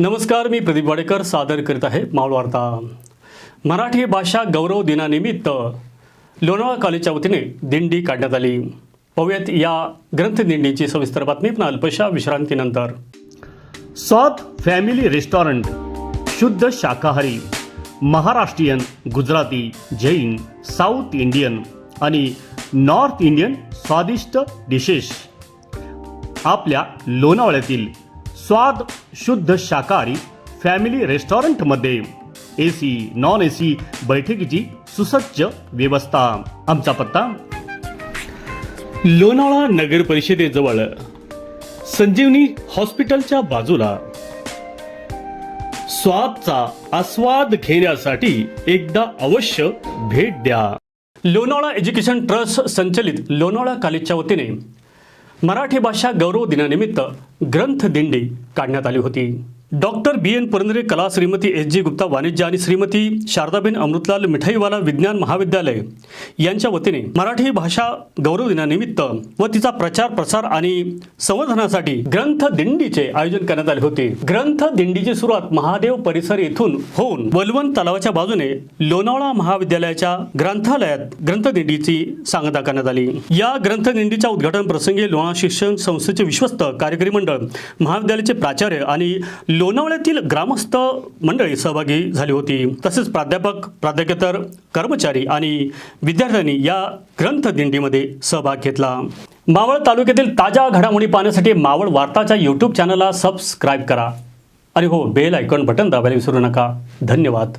नमस्कार मी प्रदीप वाडेकर सादर करीत आहे मावळ वार्ता. मराठी भाषा गौरव दिनानिमित्त लोणावळा कॉलेजच्या वतीने दिंडी काढण्यात आली. पाहूयात या ग्रंथदिंडीची सविस्तर बातमी पण अल्पशा विश्रांतीनंतर. स्वाद फॅमिली रेस्टॉरंट शुद्ध शाकाहारी महाराष्ट्रीयन गुजराती जैन साऊथ इंडियन आणि नॉर्थ इंडियन स्वादिष्ट डिशेस आपल्या लोणावळ्यातील स्वाद शुद्ध शाकाहारी फॅमिली रेस्टॉरंटमध्ये A C non A C बैठकीची सुसज्ज व्यवस्था. आमचा पत्ता? लोणावळा नगर परिषदेजवळ. संजीवनी हॉस्पिटलच्या बाजूला. स्वादचा आस्वाद घेण्यासाठी एकदा अवश्य भेट द्या. लोणावळा एज्युकेशन ट्रस्ट संचलित लोणावळा कॉलेजच्या वतीने मराठी भाषा गौरव दिनानिमित्त ग्रंथ दिंडी काढण्यात आली होती. डॉक्टर बी एन पुरंदरे कला श्रीमती एस जी गुप्ता वाणिज्य आणि श्रीमती शारदाबेन अमृतलाल मिठाईवाला विज्ञान महाविद्यालय यांच्या वतीने मराठी भाषा गौरव दिनानिमित्त व तिचा प्रचार प्रसार आणि संवर्धनासाठी ग्रंथ दिंडीचे आयोजन करण्यात आले होते. ग्रंथ दिंडीची सुरुवात महादेव परिसर येथून होऊन वलवण तलावाच्या बाजूने लोणावळा महाविद्यालयाच्या ग्रंथालयात ग्रंथदिंडीची सांगता करण्यात आली. या ग्रंथदिंडीच्या उद्घाटन प्रसंगी लोणा शिक्षण संस्थेचे विश्वस्त कार्यकारी मंडळ महाविद्यालयाचे प्राचार्य आणि लोणावळ्यातील ग्रामस्थ मंडळी सहभागी झाली होती. तसेच प्राध्यापक प्राध्यापकेतर कर्मचारी आणि विद्यार्थ्यांनी या ग्रंथदिंडीमध्ये सहभाग घेतला. मावळ तालुक्यातील ताज्या घडामोडी पाहण्यासाठी मावळ वार्ताच्या यूट्यूब चॅनलला सबस्क्राईब करा. आणि हो बेल आयकॉन बटन दाबायला विसरू नका. धन्यवाद.